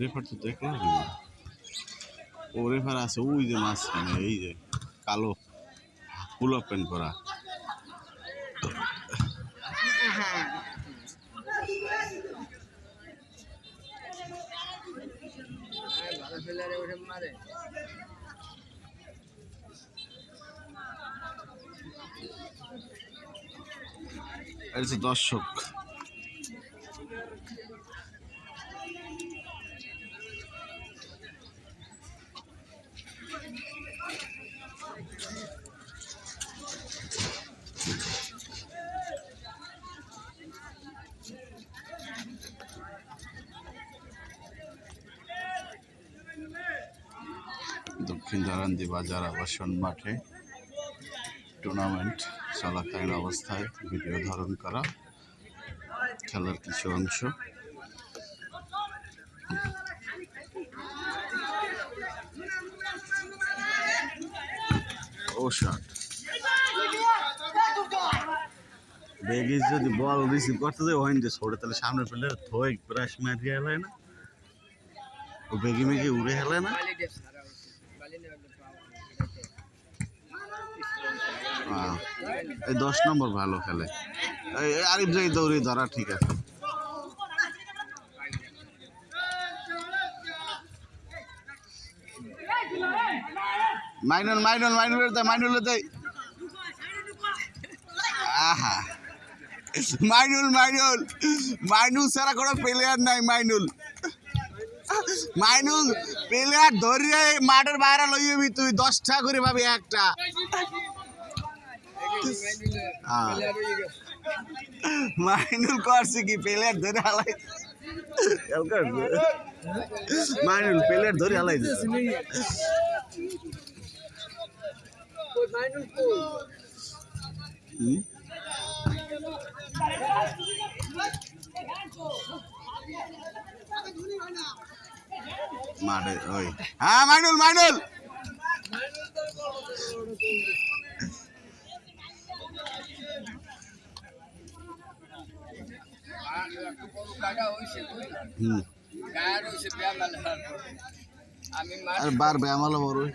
Refer তো দেখলাম। ও refer আছে, ওই যে মাঝখানে, এই যে কালো ফুল প্যান্ট পরা এটা মারে দর্শক দক্ষিণ দারান্দি বাজার আবাসন মাঠে টুর্নামেন্ট চলাকালীন অবস্থায় ভিডিও ধারণ করা খেলার কিছু অংশ। ও যদি বল রিসিভ করতে যায়, ওখানে যে ছোড়ে, তাহলে সামনে ফেলে থই ব্রাশ মারিয়ে না। ও বেগি মেগি উড়ে হেলায় না আহ, এই দশ নম্বর ভালো খেলে। আরিফ যাই দৌড়ে ধরা ঠিক আছে। মাইনুল মাইনুল দেয় আহা। মাইনুল মাইনুল মাইনুল ছাড়া কোনো প্লেয়ার নাই, মাইনুল। মাইনুল প্লেয়ার ধরিয়ে মাঠের বাইরে লইবি তুই, দশটা করে পাবি একটা। মাইনুল করছে কি প্লেয়ার ধরে হালাই মাইনুল প্লেয়ার ধরে হালাই? মাঠে ওই হ্যাঁ মাইনুল মাইনুল হুম। আর বার ব্যায়াম হলো বড় হয়ে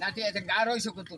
নাতি এতে গাড়ো এসে কত